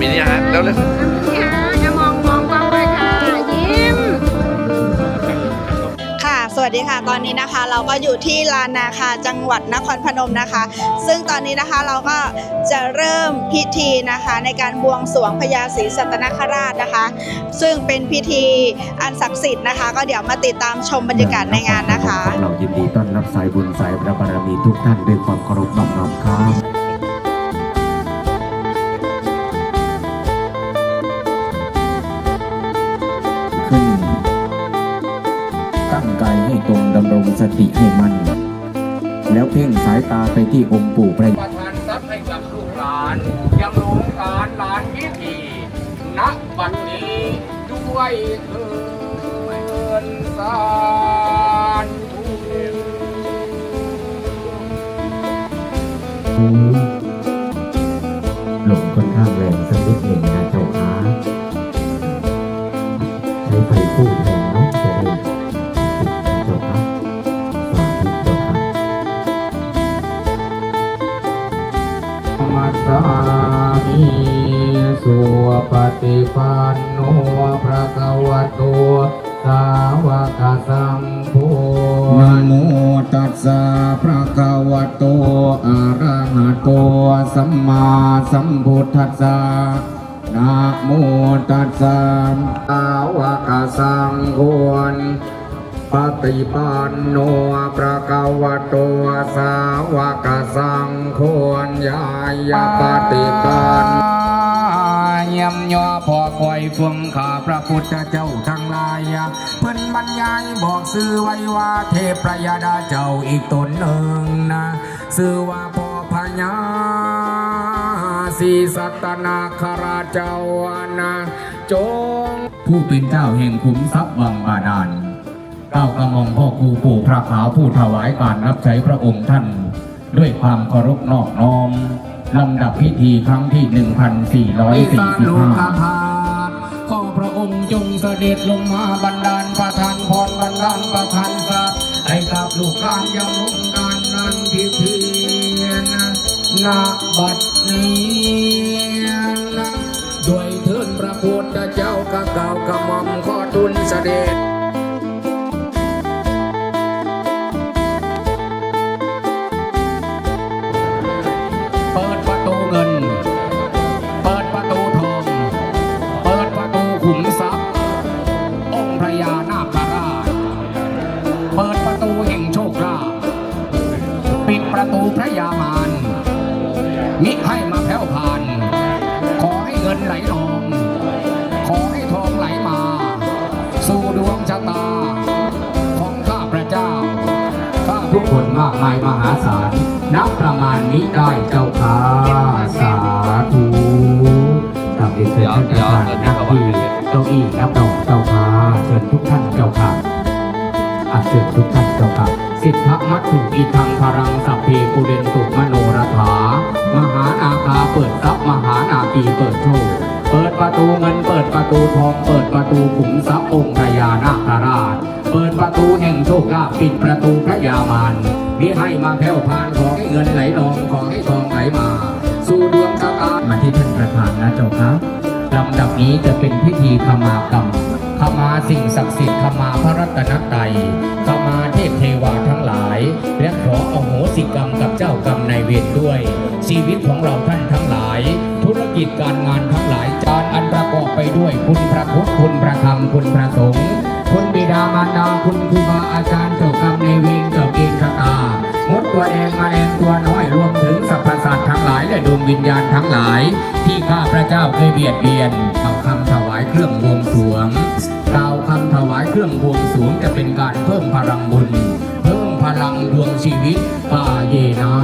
มีนี่ฮะแล้วเลยค่ะสวัสดีค่ะ ตอนนี้นะคะ เราก็อยู่ที่ลานนาคาจังหวัดนครพนมนะคะ ซึ่งตอนนี้นะคะเราก็จะเริ่มพิธีนะคะ ในการบวงสรวงพญาศรีสัตนคราชนะคะ ซึ่งเป็นพิธีอันศักดิ์สิทธิ์นะคะ ก็เดี๋ยวมาติดตามชมบรรยากาศในงานนะคะ เรายินดีต้อนรับสายบุญสายระเบารมีทุกท่านด้วยความเคารพน้อมน้อมครับ ให้มัน แล้วเพ่งสายตาไปที่องค์ปู่พระประทานทรัพย์ให้กับลูกหลาน ยังลงการหลานพิธีณบัดนี้ด้วยเถินสารทุลมค่อนข้างแรงสักนิด สาวกสังโฆนะโมตัสสะภะคะวะโตอะระหะโตสัมมาสัมพุทธัสสะนะโมตัสสะสาวกสังโฆปฏิปันโนภะคะวะโตสาวกสังโฆยายาปฏิปัน ยำย่อพอคอยฟวงข้าพระพุทธเจ้าทั้งหลายเพิ่นบรรยายบอกซื้อไว้ว่าเทพประยาดาเจ้าอีกตนหนึ่งนะซื้อว่าพ่อพญาสีสัตนาคราเจ้านะจง ผู้เป็นเจ้าแห่งขุมทรัพย์วังบาดาลเก้ากระหม่อมพ่อครูปู่พระขาวผู้ถวายการรับใช้พระองค์ท่าน ด้วยความเคารพนอบน้อม ลำดับพิธีครั้งที่อิสานโลกา1445ภาขอพระองค์จงเสด็จลงมาบันดาลประทานพรบันดาลประทานทรัพย์ให้กับลูกหลานยังลงการนั้นพิธีณบัดนี้ด้วยเทินพระพุทธเจ้ากะเก่ากะหม่อมขอทุนเสด็จ คนมากมายมหาศาลนับประมาณนี้ได้เจ้าค่ะสาธุกับเรียนเชิญท่านประธานนักที่เก้าอี้นับดอกเจ้าค่ะเชิญทุกท่านเจ้าค่ะอาเชิญทุกท่านเจ้าค่ะสิทธมัตถุอีทังพรังสัพเพปุเรนตุมโนรถามหานาคาเปิดทรัพย์มหานาคีเปิดโชคเปิดประตูเงินเปิดประตูทองเปิดประตูขุมทรัพย์องค์พญานาคราช เปิดประตูแห่งโชคลาภปิดประตูพระยามารมิให้มาแผ่วพานขอให้เงินไหลนองขอให้ทองไหลมา สู่ดวงชะตามาที่ท่านประธานนะเจ้าครับลำดับนี้จะเป็นพิธีขมากรรมขมาสิ่งศักดิ์สิทธิ์ขมาพระรัตนตรัยขมาเทพเทวาทั้งหลาย และขออโหสิกรรมกับเจ้ากรรมนายเวรด้วย ชีวิตของเราท่านทั้งหลาย ธุรกิจการงานทั้งหลายจานอันประกอบไปด้วยคุณพระพุทธคุณพระธรรมคุณพระสงฆ์ คุณบิดามารดาคุณครูบาอาจารย์เจ้ากรรมในเวรเจ้าเกณฑ์ชะตามดตัวแดงมาแรงตัวน้อยรวมถึงสรรพสัตว์ทั้งหลายและดวงวิญญาณทั้งหลาย ที่ข้าพระเจ้าเคยเบียดเบียนกล่าวคำถวายเครื่องบวงสรวงกล่าวคำถวายเครื่องบวงสรวงจะเป็นการเพิ่มพลังบุญ เพิ่มพลังดวงชีวิตกาเยนะ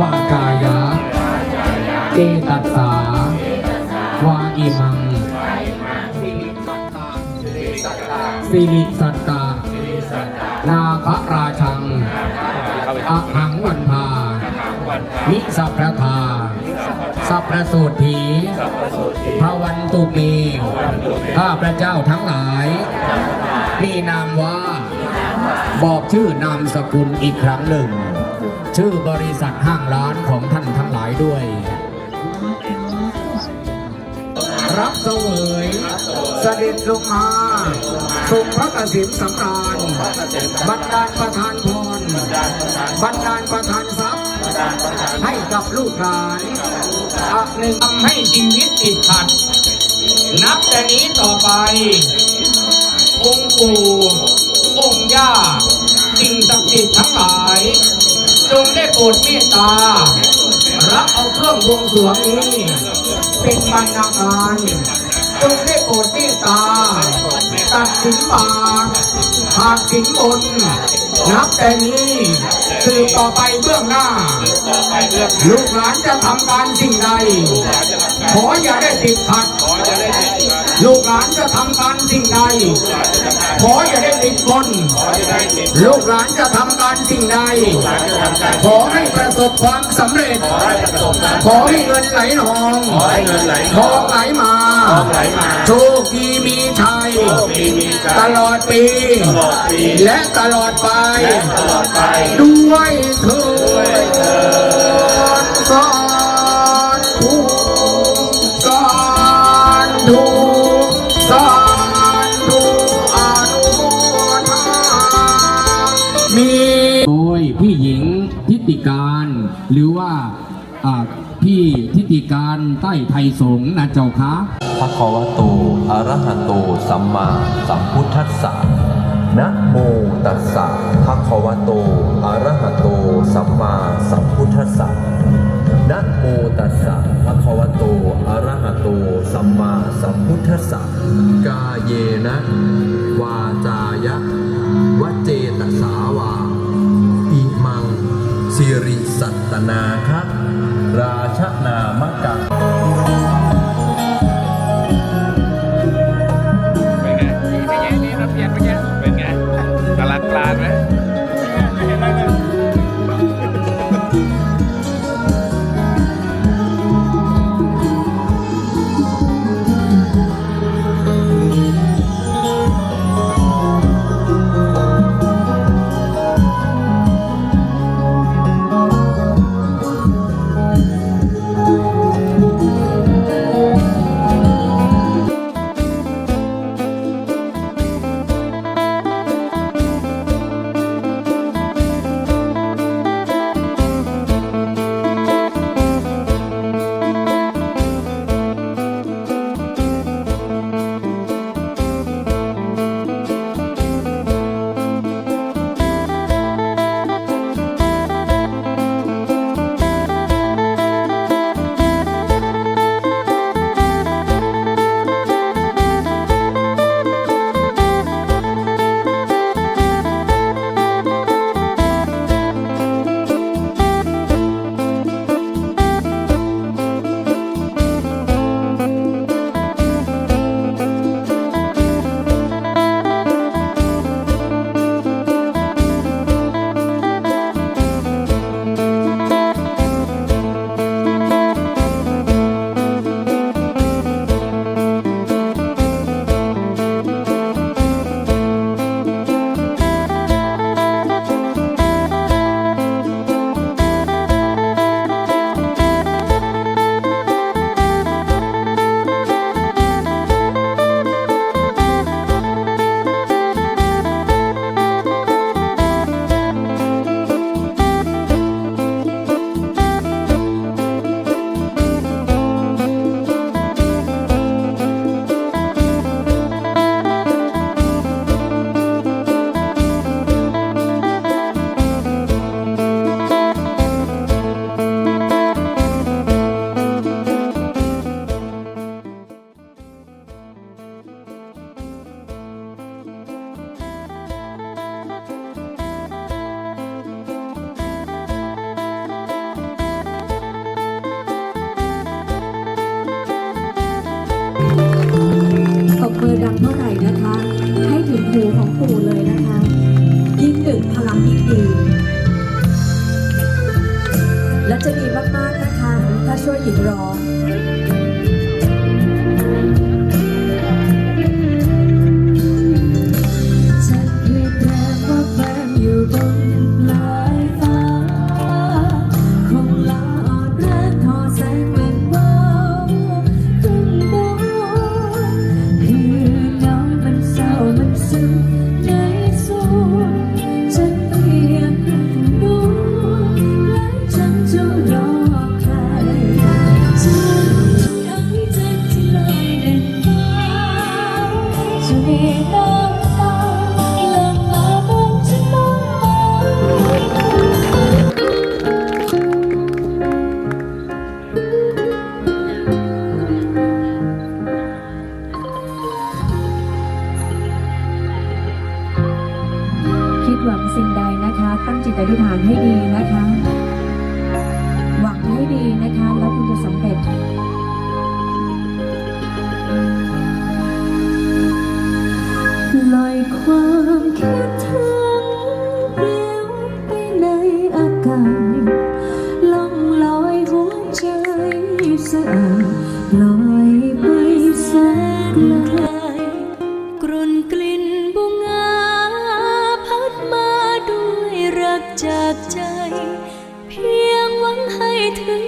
วากายะเจตัสสาวาอิมัง สิริสัตตา นาคราชังอะหังวันพานิสัพพะทา สัพพะโสธีพระวันตุเมข้าพระเจ้าทั้งหลาย มีนามว่า บอกชื่อนามสกุลอีกครั้งหนึ่ง ชื่อบริษัทห้างร้านของท่านทั้งหลายด้วย รับเสวยเสด็จลงมาทรงพระกสิมสำราญบันดาลประทานพรบันดาลประทานทรัพย์ ให้กับลูกหลานอักหนึ่งทำให้ชีวิตติดขัด นับแต่นี้ต่อไป องค์ปู่องค์ย่าสิ่งศักดิ์สิทธิ์ทั้งหลาย จงได้โปรดเมตตา รับเอาเครื่องบวงสรวงนี้ เป็นบรรณาการจงได้โปรดเมตตา ตัดสินบาหากสินบนนับแต่นี้สืบต่อไปเบื้องหน้า ลูกหลานจะทำการสิ่งใด ขออย่าได้ติดขัด ลูกหลานจะทำการสิ่งใด ขออย่าได้ติดบนลูกหลานจะทำการสิ่งใด ขอให้ประสบความสำเร็จ ขอให้เงินไหลนองทองไหลมาโชคดีมีชัย ตลอดปี และตลอดไป ด้วยเถิดสาธุ พี่ทิติการใต้ไทยสงฆ์นะเจ้าคะภะควโตอรหะโตสัมมาสัมพุทธัสสะนะโมตัสสะภะคะวะโตอะระหะโต สัมมาสัมพุทธัสสะนะโมตัสสะภะคะวะโตอะระหะโต สัมมาสัมพุทธัสสะกาเยนะ เท่าไหร่นะคะ ให้ถึงหูของปู่เลยนะคะ ยิ่งดึกพลังยิ่งดี และจะดีมากๆนะคะ ถ้าช่วยหญิงร้อง จะมี ใ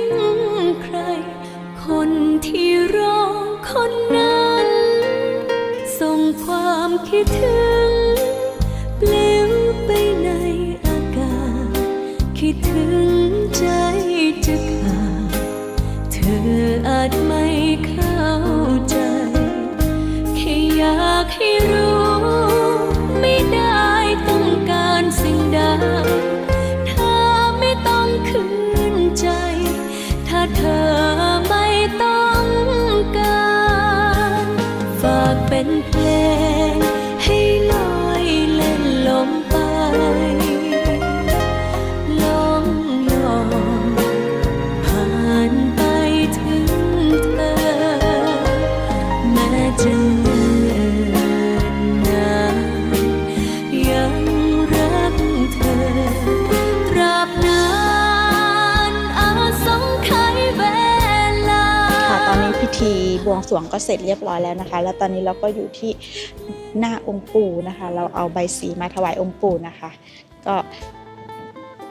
วงสรวงก็เสร็จเรียบร้อยแล้วนะคะ แล้วตอนนี้เราก็อยู่ที่หน้าองค์ปู่นะคะ เราเอาใบสีมาถวายองค์ปู่นะคะ ก็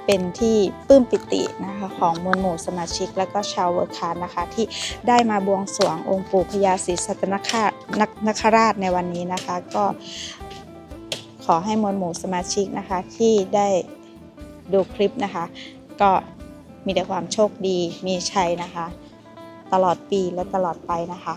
เป็นที่ปลื้มปิตินะคะของมวลหมู่สมาชิก และก็ชาวเวิร์คาร์นะคะ ที่ได้มาบวงสรวงองค์ปู่พญาศรีสัตนคราชนนคราชในวันนี้นะคะ ก็ขอให้มวลหมู่สมาชิกนะคะที่ได้ดูคลิปนะคะ ก็มีแต่ความโชคดีมีชัยนะคะ ตลอดปีและตลอดไปนะคะ